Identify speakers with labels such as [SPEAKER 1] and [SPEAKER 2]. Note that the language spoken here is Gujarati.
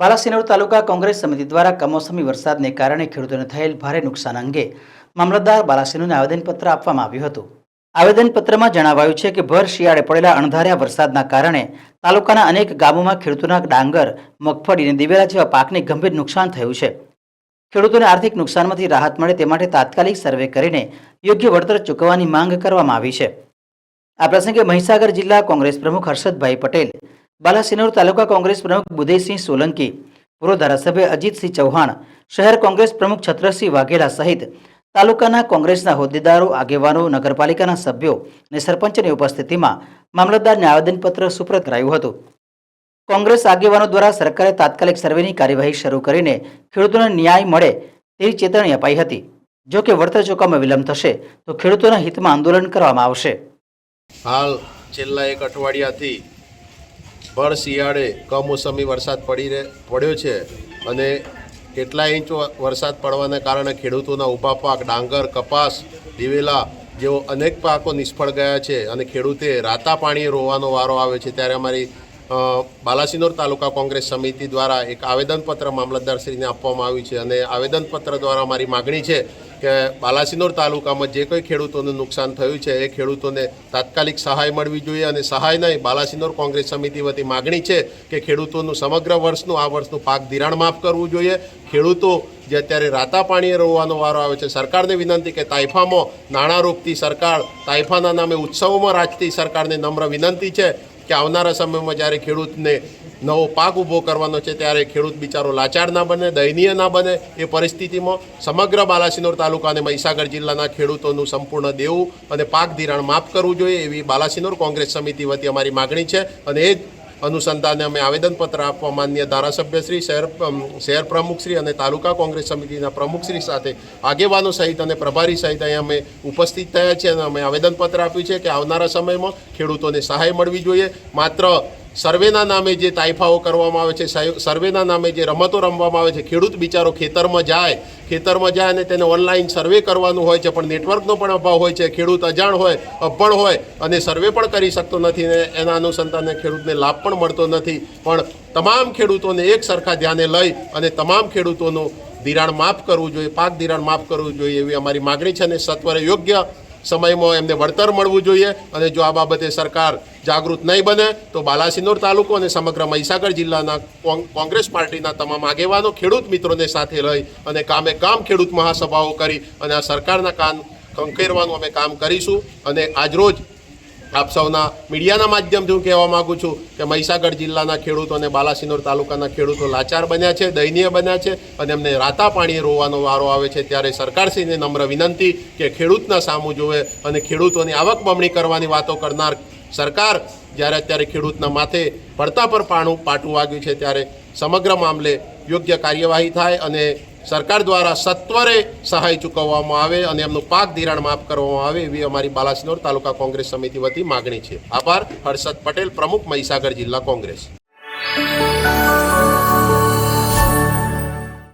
[SPEAKER 1] બાલાસિનોર તાલુકા કોંગ્રેસ સમિતિ દ્વારા કમોસમી વરસાદને કારણે ખેડૂતોને થયેલ ભારે નુકસાન અંગે મામલતદાર બાલાસિનોરને આવેદનપત્ર આપવામાં આવ્યું હતું. આવેદનપત્રમાં જણાવાયું છે કે ભર શિયાળે પડેલા અણધાર્યા વરસાદના કારણે તાલુકાના અનેક ગામોમાં ખેડૂતોના ડાંગર, મગફળી અને દિવેલા જેવા પાકને ગંભીર નુકસાન થયું છે. ખેડૂતોને આર્થિક નુકસાનમાંથી રાહત મળે તે માટે તાત્કાલિક સર્વે કરીને યોગ્ય વળતર ચૂકવવાની માંગ કરવામાં આવી છે. આ પ્રસંગે મહીસાગર જિલ્લા કોંગ્રેસ પ્રમુખ હર્ષદભાઈ પટેલ બાલાસિનોર તાલુકા કોંગ્રેસ પ્રમુખ બુદેશસિંહ સોલંકી, પૂર્વ ધારાસભ્ય અજીતસિંહ ચૌહાણ, શહેર કોંગ્રેસ પ્રમુખ છત્રસિંહ વાઘેલા સહિત તાલુકાના કોંગ્રેસના હોદ્દેદારો, આગેવાનો, નગરપાલિકાના સભ્યો અને સરપંચની ઉપસ્થિતિમાં મામલતદારને આવેદનપત્ર સુપ્રત કરાયું હતું. કોંગ્રેસ આગેવાનો દ્વારા સરકારે તાત્કાલિક સર્વેની કાર્યવાહી શરૂ કરીને ખેડૂતોને ન્યાય મળે તેવી ચેતવણી અપાઈ હતી. જો કે વળતર ચૂકવવામાં વિલંબ થશે, તો ખેડૂતોના હિતમાં આંદોલન કરવામાં આવશે.
[SPEAKER 2] હાલ છેલ્લા એક અઠવાડિયાથી ભર શિયાળે કમોસમી વરસાદ પડી રહે પડ્યો છે અને કેટલા ઇંચ વરસાદ પડવાને કારણે ખેડૂતોના ઊભા પાક, ડાંગર, કપાસ, દિવેલા જેવો અનેક પાકો નિષ્ફળ ગયા છે અને ખેડૂતે રાતા પાણીએ રોવાનો વારો આવે છે. ત્યારે અમારી બાલાસિનોર તાલુકા કોંગ્રેસ સમિતિ દ્વારા એક આવેદનપત્ર મામલતદારશ્રીને આપવામાં આવ્યું છે અને આવેદનપત્ર દ્વારા અમારી માગણી છે કે બાલાસિનોર તાલુકામાં જે કોઈ ખેડૂતોને નુકસાન થયું છે, એ ખેડૂતોને તાત્કાલિક સહાય મળવી જોઈએ અને સહાય નહીં, બાલાસિનોર કોંગ્રેસ સમિતિ વતી માગણી છે કે ખેડૂતોનું સમગ્ર વર્ષનું, આ વર્ષનું પાક ધિરાણ માફ કરવું જોઈએ. ખેડૂતો જે અત્યારે રાતા પાણીએ રોવાનો વારો આવે છે, સરકારને વિનંતી કે તાઇફામાં નાણાં રોકતી સરકાર, તાઇફાના નામે ઉત્સવોમાં રાજતી સરકારને નમ્ર વિનંતી છે કે આવનારા સમયમાં જ્યારે ખેડૂતને નવો પાક ઊભો કરવાનો છે ત્યારે ખેડૂત બિચારો લાચાર ના બને, દયનીય ના બને એ પરિસ્થિતિમાં સમગ્ર બાલાસિનોર તાલુકા અને મહીસાગર જિલ્લાના ખેડૂતોનું સંપૂર્ણ દેવું અને પાક ધિરાણ માફ કરવું જોઈએ એવી બાલાસિનોર કોંગ્રેસ સમિતિ વતી અમારી માગણી છે અને એ જ અનુસંધાને અમે આવેદનપત્ર આપવા માન્ય ધારાસભ્યશ્રી શહેર શહેર પ્રમુખશ્રી અને તાલુકા કોંગ્રેસ સમિતિના પ્રમુખશ્રી સાથે આગેવાનો સહિત અને પ્રભારી સહિત અહીંયા અમે ઉપસ્થિત થયા છીએ અને અમે આવેદનપત્ર આપ્યું છે કે આવનારા સમયમાં ખેડૂતોને સહાય મળવી જોઈએ. માત્ર સર્વેના નામે જે તાઇફાઓ કરવામાં આવે છે સર્વેના નામે જે રમતો રમવામાં આવે છે, ખેડૂત બિચારો ખેતરમાં જાય ખેતરમાં જાય અને તેને ઓનલાઈન સર્વે કરવાનું હોય છે, પણ નેટવર્કનો પણ અભાવ હોય છે, ખેડૂત અજાણ હોય, અભણ હોય અને સર્વે પણ કરી શકતો નથી ને એના અનુસંધાને ખેડૂતને લાભ પણ મળતો નથી. પણ તમામ ખેડૂતોને એક સરખા ધ્યાને લઈ અને તમામ ખેડૂતોનું ધિરાણ માફ કરવું જોઈએ, પાક ધિરાણ માફ કરવું જોઈએ એવી અમારી માગણી છે અને સત્વરે યોગ્ય સમયમાં એમને વળતર મળવું જોઈએ અને જો આ બાબતે સરકાર જાગૃત નહીં બને, તો બાલાસિનોર તાલુકો અને સમગ્ર મહીસાગર જિલ્લાના કોંગ- કોંગ્રેસ પાર્ટીના તમામ આગેવાનો, ખેડૂત મિત્રોને સાથે લઈ અને કામે કામ ખેડૂત મહાસભાઓ કરી અને આ સરકારના કાન, ખંખેરવાનું અમે કામ કરીશું અને આજરોજ આપ સૌના મીડિયાના માધ્યમથી હું કહેવા માગું છું કે મહીસાગર જિલ્લાના ખેડૂતો અને બાલાસિનોર તાલુકાના ખેડૂતો લાચાર બન્યા છે, દયનીય બન્યા છે અને એમને રાતા પાણીએ રોવાનો વારો આવે છે. ત્યારે સરકારશ્રીને નમ્ર વિનંતી કે ખેડૂતના સામું જોવે અને ખેડૂતોની આવક બમણી કરવાની વાતો કરનાર સરકાર જ્યારે અત્યારે ખેડૂતના માથે પડતા પર પાણું પાટું વાગ્યું છે ત્યારે સમગ્ર મામલે યોગ્ય કાર્યવાહી થાય અને સરકાર દ્વારા સત્વરે સહાય ચૂકવવામાં આવે અને એમનું પાક ધિરાણ માફ કરવામાં આવે એવી અમારી બાલાસિનોર તાલુકા કોંગ્રેસ સમિતિ વતી માગણી છે. આભાર, હર્ષદ પટેલ, પ્રમુખ મહીસાગર જિલ્લા કોંગ્રેસ.